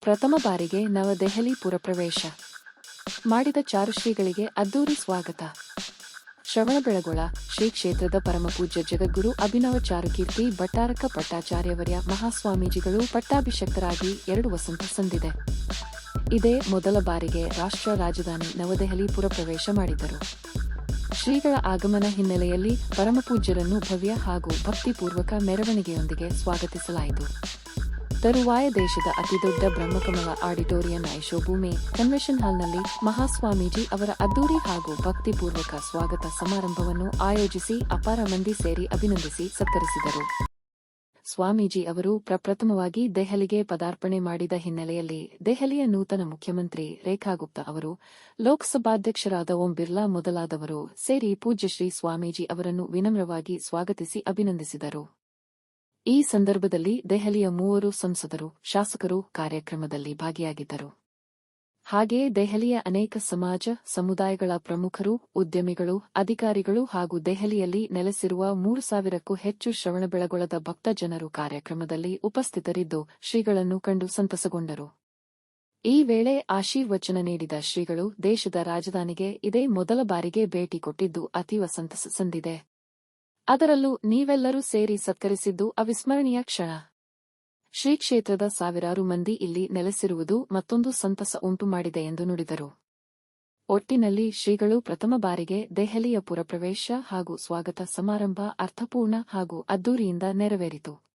ಪ್ರಥಮ ಬಾರಿಗೆ ನವದೆಹಲಿ ಪುರಪ್ರವೇಶ. ಮಾಡಿದ ಚಾರುಶ್ರೀಗಳಿಗೆ ಅದ್ದೂರಿ ಸ್ವಾಗತ. ಶ್ರವಣಬೆಳಗೊಳ ಶ್ರೀ ಕ್ಷೇತ್ರದ ಪರಮಪೂಜ್ಯ ಜಗದ್ಗುರು ಅಭಿನವ ಚಾರುಕೀರ್ತಿ, ಭಟ್ಟಾರಕ ಪಟ್ಟಾಚಾರ್ಯವರ್ಯ ಮಹಾಸ್ವಾಮೀಜಿಗಳು ಪಟ್ಟಾಭಿಷಕ್ತರಾಗಿ ಎರಡು ವಸಂತ ಸಂದಿದೆ. ಇದೇ ಮೊದಲ ಬಾರಿಗೆ ರಾಷ್ಟ್ರ ರಾಜಧಾನಿ ನವದೆಹಲಿ ಪುರಪ್ರವೇಶ ಮಾಡಿದರು. ಶ್ರೀಗಳ ಆಗಮನ ಹಿನ್ನೆಲೆಯಲ್ಲಿ ಪರಮಪೂಜ್ಯರನ್ನು ಭವ್ಯ ಹಾಗೂ ಭಕ್ತಿಪೂರ್ವಕ ಮೆರವಣಿಗೆಯೊಂದಿಗೆ ಸ್ವಾಗತಿಸಲಾಯಿತು. ತರುವಾಯ ದೇಶದ ಅತಿದೊಡ್ಡ ಬ್ರಹ್ಮಕಮಲ ಆಡಿಟೋರಿಯಂ ಐಶೋಭೂಮಿ ಕನ್ವೆನ್ಷನ್ ಹಾಲ್ನಲ್ಲಿ ಮಹಾಸ್ವಾಮೀಜಿ ಅವರ ಅದ್ದೂರಿ ಹಾಗೂ ಭಕ್ತಿಪೂರ್ವಕ ಸ್ವಾಗತ ಸಮಾರಂಭವನ್ನು ಆಯೋಜಿಸಿ ಅಪಾರ ಮಂದಿ ಸೇರಿ ಅಭಿನಂದಿಸಿ ಸತ್ಕರಿಸಿದರು. ಸ್ವಾಮೀಜಿ ಅವರು ಪ್ರಪ್ರಥಮವಾಗಿ ದೆಹಲಿಗೆ ಪದಾರ್ಪಣೆ ಮಾಡಿದ ಹಿನ್ನೆಲೆಯಲ್ಲಿ ದೆಹಲಿಯ ನೂತನ ಮುಖ್ಯಮಂತ್ರಿ ರೇಖಾ ಗುಪ್ತಾ ಅವರು, ಲೋಕಸಭಾಧ್ಯಕ್ಷರಾದ ಓಂ ಬಿರ್ಲಾ ಮೊದಲಾದವರು ಸೇರಿ ಪೂಜ್ಯಶ್ರೀ ಸ್ವಾಮೀಜಿ ಅವರನ್ನು ವಿನಮ್ರವಾಗಿ ಸ್ವಾಗತಿಸಿ ಅಭಿನಂದಿಸಿದರು. ಈ ಸಂದರ್ಭದಲ್ಲಿ ದೆಹಲಿಯ ಮೂವರು ಸಂಸದರು, ಶಾಸಕರು ಕಾರ್ಯಕ್ರಮದಲ್ಲಿ ಭಾಗಿಯಾಗಿದ್ದರು. ಹಾಗೆಯೇ ದೆಹಲಿಯ ಅನೇಕ ಸಮಾಜ, ಸಮುದಾಯಗಳ ಪ್ರಮುಖರು, ಉದ್ಯಮಿಗಳು, ಅಧಿಕಾರಿಗಳು ಹಾಗೂ ದೆಹಲಿಯಲ್ಲಿ ನೆಲೆಸಿರುವ ಮೂರು ಸಾವಿರಕ್ಕೂ ಹೆಚ್ಚು ಶ್ರವಣಬೆಳಗೊಳದ ಭಕ್ತ ಜನರು ಕಾರ್ಯಕ್ರಮದಲ್ಲಿ ಉಪಸ್ಥಿತರಿದ್ದು ಶ್ರೀಗಳನ್ನು ಕಂಡು ಸಂತಸಗೊಂಡರು. ಈ ವೇಳೆ ಆಶೀರ್ವಚನ ನೀಡಿದ ಶ್ರೀಗಳು ದೇಶದ ರಾಜಧಾನಿಗೆ ಇದೇ ಮೊದಲ ಬಾರಿಗೆ ಭೇಟಿ ಕೊಟ್ಟಿದ್ದು ಅತೀವ ಸಂತಸ ಸಂದಿದೆ. ಅದರಲ್ಲೂ ನೀವೆಲ್ಲರೂ ಸೇರಿ ಸತ್ಕರಿಸಿದ್ದು ಅವಿಸ್ಮರಣೀಯ ಕ್ಷಣ. ಶ್ರೀ ಕ್ಷೇತ್ರದ ಸಾವಿರಾರು ಮಂದಿ ಇಲ್ಲಿ ನೆಲೆಸಿರುವುದು ಮತ್ತೊಂದು ಸಂತಸ ಉಂಟು ಮಾಡಿದೆ ಎಂದು ನುಡಿದರು. ಒಟ್ಟಿನಲ್ಲಿ ಶ್ರೀಗಳು ಪ್ರಥಮ ಬಾರಿಗೆ ದೆಹಲಿಯ ಪುರಪ್ರವೇಶ ಹಾಗೂ ಸ್ವಾಗತ ಸಮಾರಂಭ ಅರ್ಥಪೂರ್ಣ ಹಾಗೂ ಅದ್ದೂರಿಯಿಂದ ನೆರವೇರಿತು.